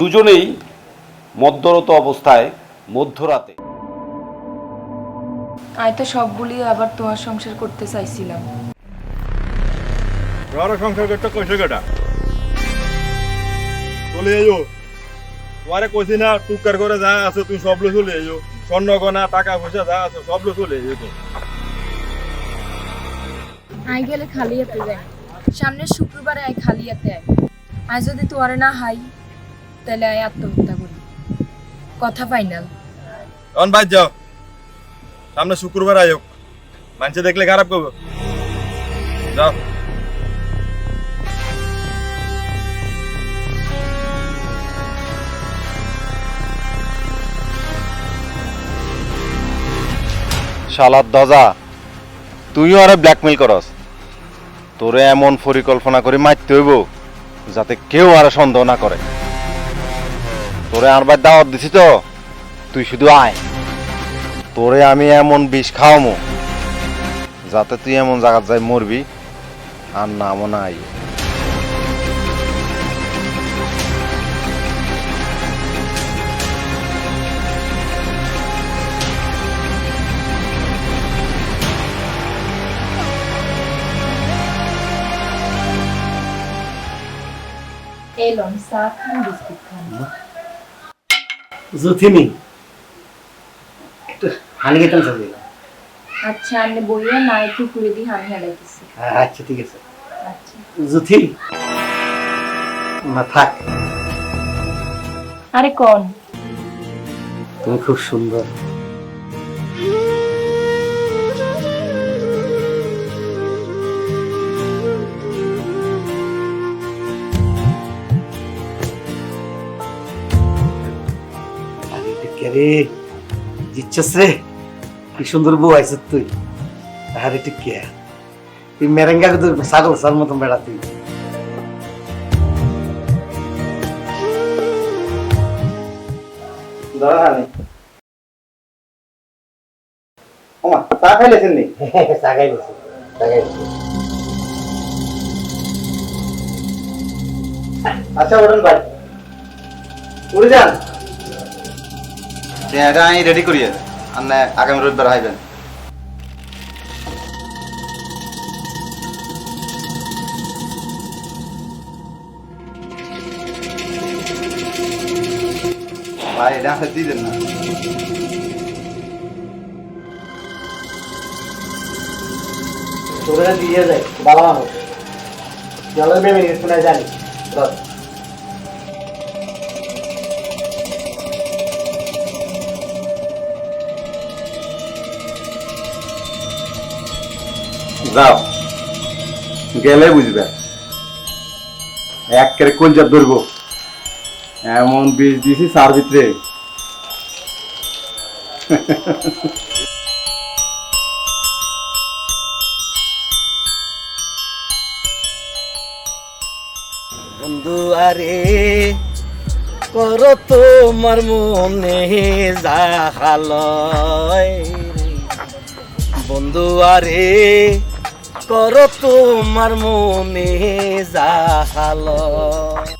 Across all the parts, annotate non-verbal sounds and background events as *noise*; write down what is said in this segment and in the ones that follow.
দুজনেই মধ্যরত অবস্থায় মধ্যরাতে। আমি তো সব বলিয়ে আবার তোমার সংসার করতে চাইছিলাম। তোরা সংসার করতে কইছে কেটা চলে আইও। তোমারে কইছি না টুকার করে যা আছে তুই সব লো চলে আইও। স্বর্ণ গনা টাকা পয়সা যা আছে সব লো চলে আইও তো। আই গেলে খালি হাতে যাই সামনের শুক্রবারে আই খালি হাতে আই আজ যদি তোমারে না হাই তাহলে আত্মহত্যা করি। কথা ফাইনাল। তখন বাদ যাও। সামনে শুক্রবার মানুষে দেখলে খারাপ করব। যাও। শালার দজা তুইও আরে ব্ল্যাকমেল করস। তোরে এমন পরিকল্পনা করে মারতে হইব যাতে কেউ আর সন্দেহ না করে। তোরে আনবার দাওয়াত দিছি তো, তুই শুধু আয়। তোরে আমি এমন বিষ খাওয়ামো, যাতে তুই এমন জায়গায় যাই মরবি, আর নামও নাই চা খান, বিস্কুট খান। জুথিনি হানি গেতাম আচ্ছা আপনি বইয়া না একটু করে দিই হারাইতেছি আচ্ছা ঠিক আছে। আচ্ছা। জুথি। না থাক। আরে কোন। তুমি খুব সুন্দর। আরে জিচ্ছস রে। কি সুন্দর বউ আইছিস তুই। আরে এটা কে? তুই মেরেঙ্গা তো ছাগল সার মতন বেড়া তুই। দাঁড়া নে ওমা চা খাইলেছেন নি? *laughs* চা খাইলেছি চা খাইলেছি। আচ্ছা ভাই। উড়ে যান। এটা আমি রেডি করিয়ে আর না আগামী রবিবার আইবেন। ভাই, এটা দিয়ে দেন না। তোরা দিয়ে যায় ভালো মানুষ জলের শুনে জানি ধর। যাও। গেলে বুঝবে। এক করে কলজার ধরব? এমন বীজ দিয়েছি সার ভিতরে। বন্ধু, আরে, কর তোমার মনে যাহালয় বন্ধু, আরে কর তোমার মনে যাহালয়।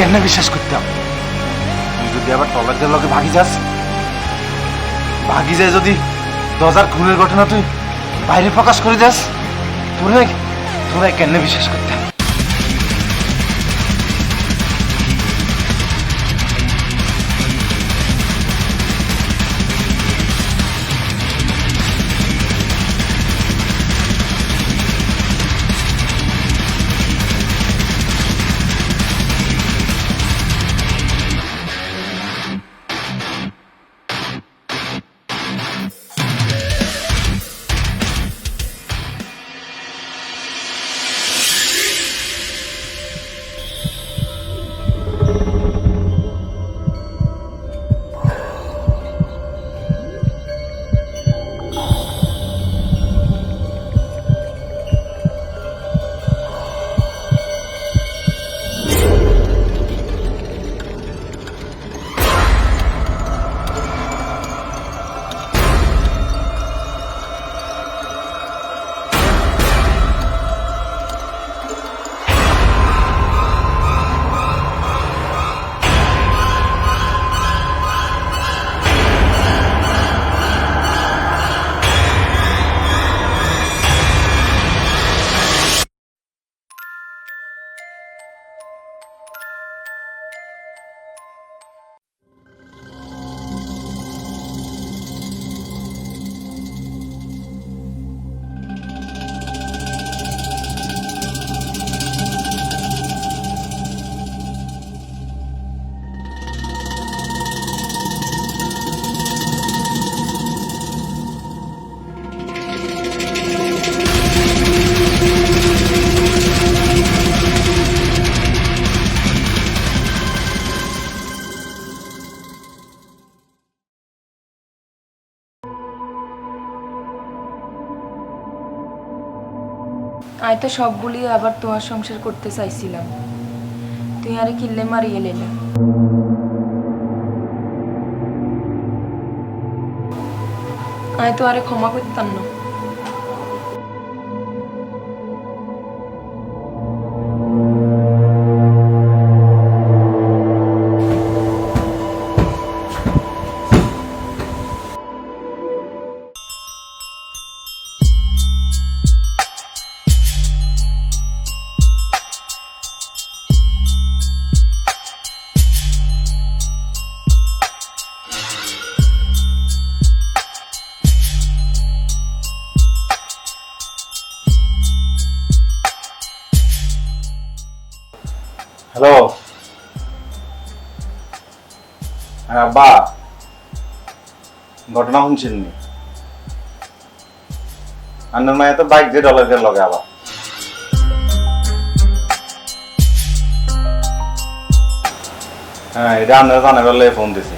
কেন বিশ্বাস করতাম তুই যদি আবার টলারদের লগে ভাগি যাস, ভাগি যায় যদি দজার খুনের ঘটনা তুই বাইরে প্রকাশ করে যাস তোরে তোরা কেন বিশ্বাস করতাম তো সবগুলি আবার তোমার সংসার করতে চাইছিলাম। তুই আরে কিল্লে মারিয়ে না আমি তো আরে ক্ষমা করতাম না। হ্যালো হ্যাঁ আব্বা ঘটনা শুনছেন নি? আন্নার মায়ের তো বাইক দিয়ে ডলারের লগে আবার। হ্যাঁ এটা আন্নার জানাবার ফোন দিছি।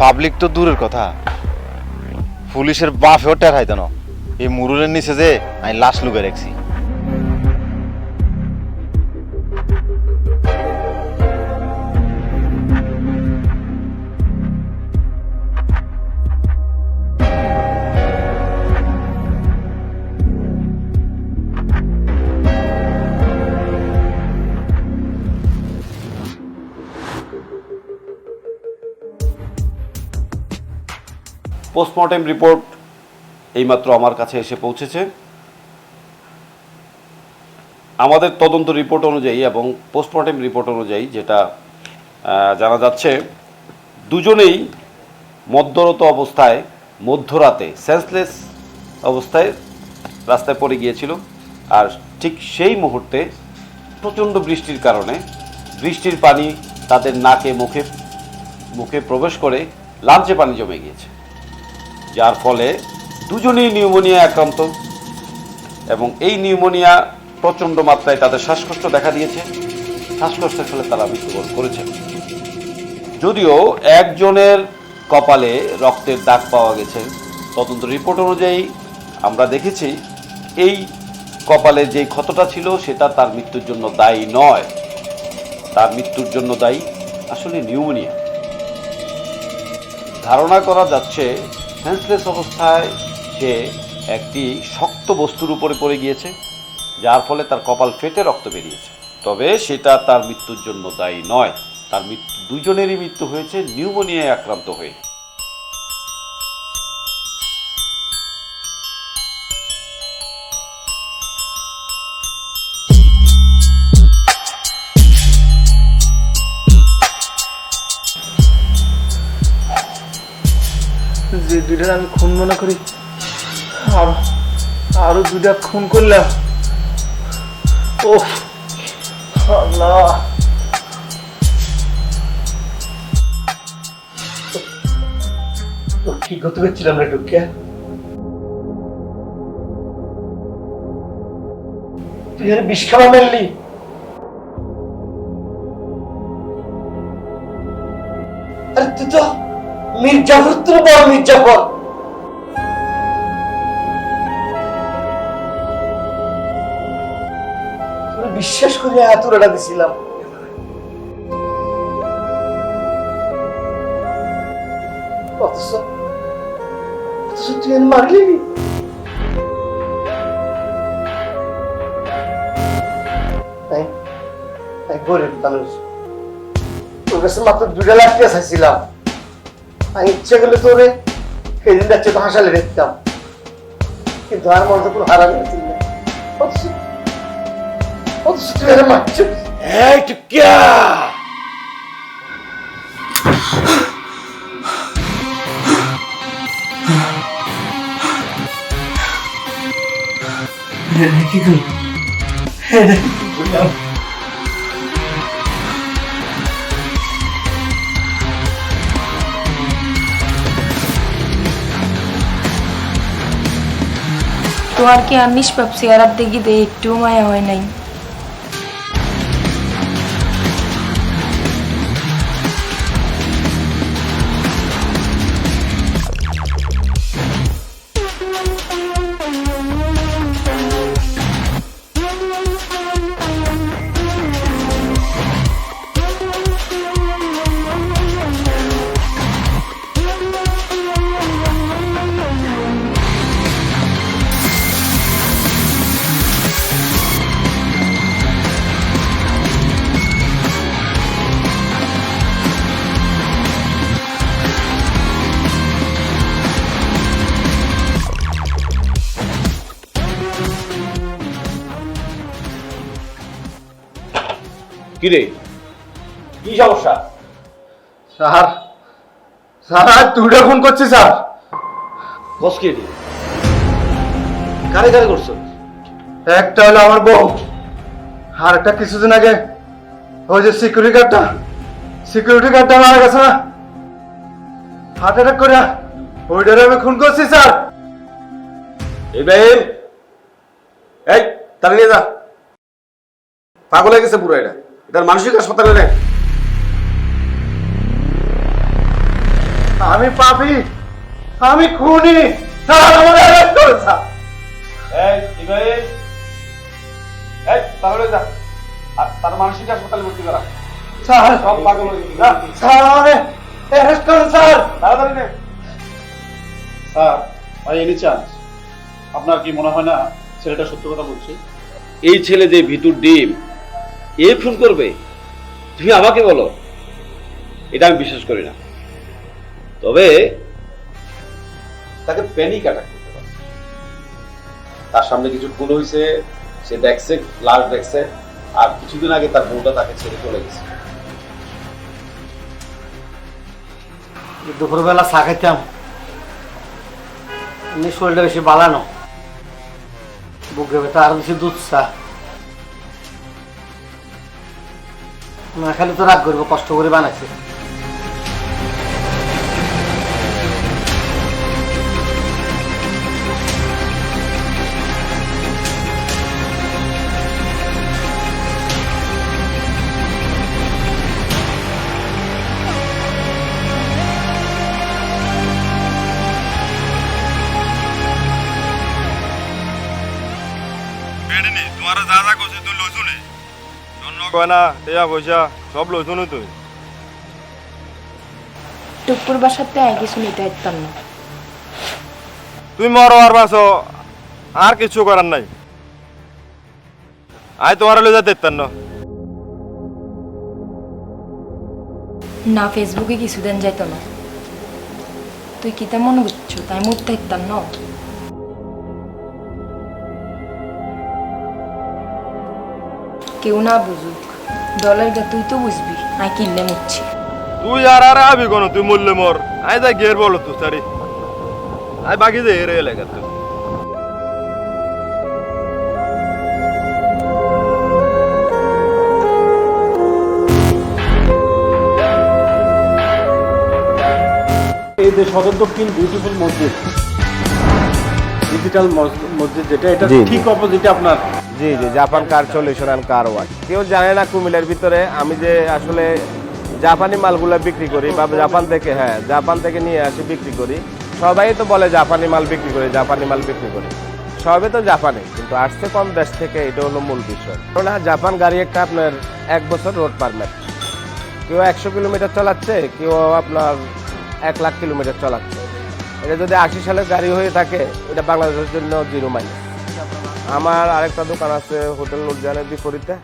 পাবলিক তো দূরের কথা। পুলিশের বাফেও টের হাইতেন এই মুরুলের নিচে যে আমি লাশ লুকে রাখছি। পোস্টমর্টেম রিপোর্ট এইমাত্র আমার কাছে এসে পৌঁছেছে। আমাদের তদন্ত রিপোর্ট অনুযায়ী এবং পোস্টমর্টেম রিপোর্ট অনুযায়ী যেটা জানা যাচ্ছে, দুজনেই মদ্যরত অবস্থায় মধ্যরাতে সেন্সলেস অবস্থায় রাস্তায় পড়ে গিয়েছিল। আর ঠিক সেই মুহূর্তে প্রচণ্ড বৃষ্টির কারণে বৃষ্টির পানি তাদের নাকে, মুখে মুখে প্রবেশ করে লাঞ্চে পানি জমে গিয়েছে। যার ফলে দুজনেই নিউমোনিয়া আক্রান্ত এবং এই নিউমোনিয়া প্রচণ্ড মাত্রায় তাদের শ্বাসকষ্ট দেখা দিয়েছে। শ্বাসকষ্টের ফলে তারা মৃত্যুবরণ করেছে। যদিও একজনের কপালে রক্তের দাগ পাওয়া গেছে, তদন্ত রিপোর্ট অনুযায়ী আমরা দেখেছি, এই কপালে যে ক্ষতটা ছিল সেটা তার মৃত্যুর জন্য দায়ী নয়। তার মৃত্যুর জন্য দায়ী আসলে নিউমোনিয়া। ধারণা করা যাচ্ছে সেন্সলেস অবস্থায় সে একটি শক্ত বস্তুর উপরে পড়ে গিয়েছে, যার ফলে তার কপাল ফেটে রক্ত বেরিয়েছে। তবে সেটা তার মৃত্যুর জন্য দায়ী নয়। তার মৃত্যু, দুজনেরই মৃত্যু হয়েছে, নিউমোনিয়ায় আক্রান্ত হয়ে। যে আমি খুন মনে করি। আরও আরও দুইটা খুন করলাম। ও আল্লাহ। কি করতে পারছিলাম না ঢুকে তুই বিষ খাওয়া মেললি আরে তুই তো মির্জাফর তোর বড় মির্জাফর। বিশ্বাস করে এতটা দিছিলাম। অথচ অথচ তুই মারলি মাত্র দুটা ইচ্ছে করলে যাচ্ছে দেখতাম। কিন্তু আর মনে তো কোনো হারামি আছে না অথচ অথচ তুই এর মারছিস এই টুকিয়া কি করলি তোমার কি আর নিষ্পাপ চেহারার দেখি দে একটু মায়া হয় নাই কিরে? কি সমস্যা? স্যার স্যার দুইটা ফোন করছি স্যার। বস কে রে? কারে কারে করছ? একটা হলো আমার বউ আর একটা কিছুদিন আগে ওই যে সিকিউরিটি গার্ডটা সিকিউরিটি গার্ডটা মারা গেছে না? হার্ট অ্যাটাক করে ওইটারে আমি খুন করছি স্যার। ইব্রাহিম! এই তাড়ি নিয়ে যা। পাগল হয়ে গেছে পুরো এটা। এটার মানসিক হাসপাতালে রে আমি পাপি আমি খুনি স্যার আমার অ্যারেস্ট করে স্যার এই ইব্রাহিম এই তাহলে যা। আর তার মানসিক হাসপাতালে ভর্তি করা। স্যার। সব পাগল হয়ে গেছে। স্যার আমাকে অ্যারেস্ট করুন স্যার। তাড়াতাড়ি নে। স্যার বাই এনি চান্স আপনার কি মনে হয় না ছেলেটা সত্য কথা বলছে? এই ছেলে যে ভিতুর ডিম এ ফোন করবে, তুমি আমাকে বলো। এটা আমি বিশ্বাস করি না। তবে তাকে প্যানিক অ্যাটাক করতে পারে। তার সামনে কিছু ভুল হয়েছে সে দেখছে, লাশ দেখছে, আর কিছুদিন আগে তার বউটা তাকে ছেড়ে চলে গেছে। দুপুরবেলা চা খাইতাম। শরীরটা বেশি বালানো। বুকে ব্যথা আরও বেশি দুধ চা। না খালি তো রাগ করব কষ্ট করে বানাইছে। তোমার যা যা করছে তুই লইছু গয়না টেয়া পয়সা সব লইছো নি তুই। টুকুর বাসাতে আয় কিছু নিতে পারতাম না তুই মরো আর বাসো আর কিছু করার নাই। আয় তোমার যেতে ইত্যান না। না ফেসবুকে কিছুদিন যাইতো না। তুই কিতা মনে করছ তাই মরতে পারতাম না। কেউ না বুঝুক। ডলার গা তুই তো বুঝবি আই কিনলে মুচ্ছি তুই আর আর আবি কোন তুই মূল্য মর। আয় যা গের বলো তুই সারি আয় বাকি যে হেরে এলাকা তুই এই যে সদর দক্ষিণ বিউটিফুল মসজিদ। ডিজিটাল মসজিদ যেটা এটা। ঠিক অপোজিটে আপনার। জি জি Japan car solution and car wash কেউ জানে না কুমিল্লার ভিতরে আমি যে আসলে জাপানি মালগুলো বিক্রি করি বা জাপান থেকে হ্যাঁ জাপান থেকে নিয়ে আসি বিক্রি করি। সবাই তো বলে জাপানি মাল বিক্রি করি জাপানি মাল বিক্রি করি। সবে তো জাপানি কিন্তু আসছে কম দেশ থেকে এটা হলো মূল বিষয়। হ্যাঁ, জাপান গাড়ি একটা আপনার এক বছর রোড পারমিট কেউ একশো কিলোমিটার চালাচ্ছে কেউ আপনার এক লাখ কিলোমিটার চালাচ্ছে। এটা যদি আশি সালের গাড়ি হয়ে থাকে এটা বাংলাদেশের জন্য জিরো মাইনাস আমার আরেকটা দোকান আছে হোটেল নুরজানের বিপরীতে।